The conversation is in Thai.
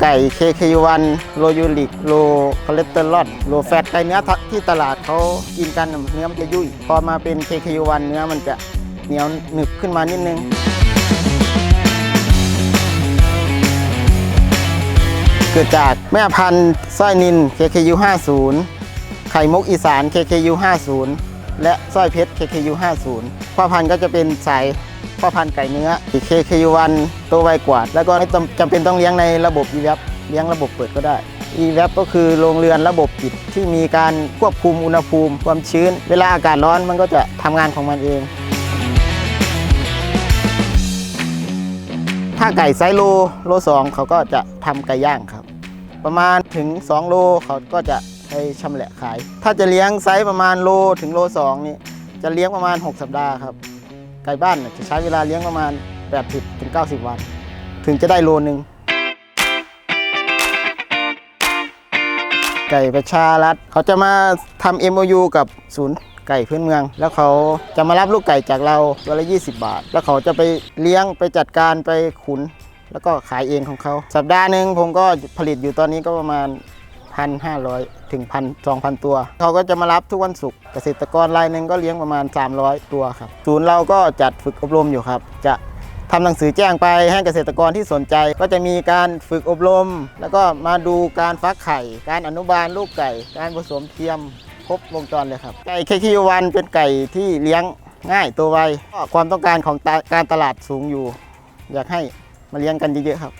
ไก่ KK1 โลยูริกโลคอเลสเตอรอลโลแฟตไก่เนื้อที่ตลาดเขากินกันเนื้อมันจะยุ่ย พอมาเป็น KK1 เนื้อมันจะเหนียวหนึบขึ้นมานิดนึง เกิดจากแม่พันธุ์สร้อยนิน KKU 50ไข่มุกอีสาน KKU 50 และสร้อยเพชร KKU 50พ่อพันธุ์ก็จะเป็นสายพ่อพันธุ์ไก่เนื้อ KKU 1ตัวไวกว่า แล้วก็ไม่จำเป็นต้องเลี้ยงในระบบ e v a p เลี้ยงระบบเปิดก็ได้ e v a p ก็คือโรงเรือนระบบปิดที่มีการควบคุมอุณหภูมิ ความชื้น เวลาอากาศร้อนมันก็จะทำงานของมันเองถ้าไก่ไซส์โลโลสองเขาก็จะทำไก่ย่างครับ ประมาณถึง 2 โลเขาก็จะ ไปชำแหละขาย ถ้าจะเลี้ยงไซส์ประมาณโลถึงโล2นี่จะเลี้ยงประมาณ 6 สัปดาห์ครับ ไก่บ้านน่ะจะใช้เวลาเลี้ยงประมาณ 80ถึง90 วัน ถึงจะได้โลนึง ไก่ประชารัฐเขาจะมาทำ MOU กับศูนย์ไก่พื้นเมือง แล้วเขาจะมารับลูกไก่จากเราตัวละ 20 บาท แล้วเขาจะไปเลี้ยงไปจัดการไปขุน แล้วก็ขายเองของเขา สัปดาห์หนึ่งผมก็ผลิตอยู่ตอนนี้ก็ประมาณ 1,500 ถึง1,000 2,000 ตัว เขาก็จะมารับทุกวันศุกร์เกษตรกรรายหนึ่งก็เลี้ยงประมาณ 300 ตัวครับ ศูนย์เราก็จัดฝึกอบรมอยู่ครับ จะทำหนังสือแจ้งไปให้เกษตรกรที่สนใจ ก็จะมีการฝึกอบรม แล้วก็มาดูการฟักไข่ การอนุบาลลูกไก่ การผสมเทียมครบวงจรเลยครับ ไก่เคคิวันเป็นไก่ที่เลี้ยงง่ายตัวไวก็ความต้องการของการตลาดสูงอยู่ อยากให้มาเลี้ยงกันเยอะๆครับ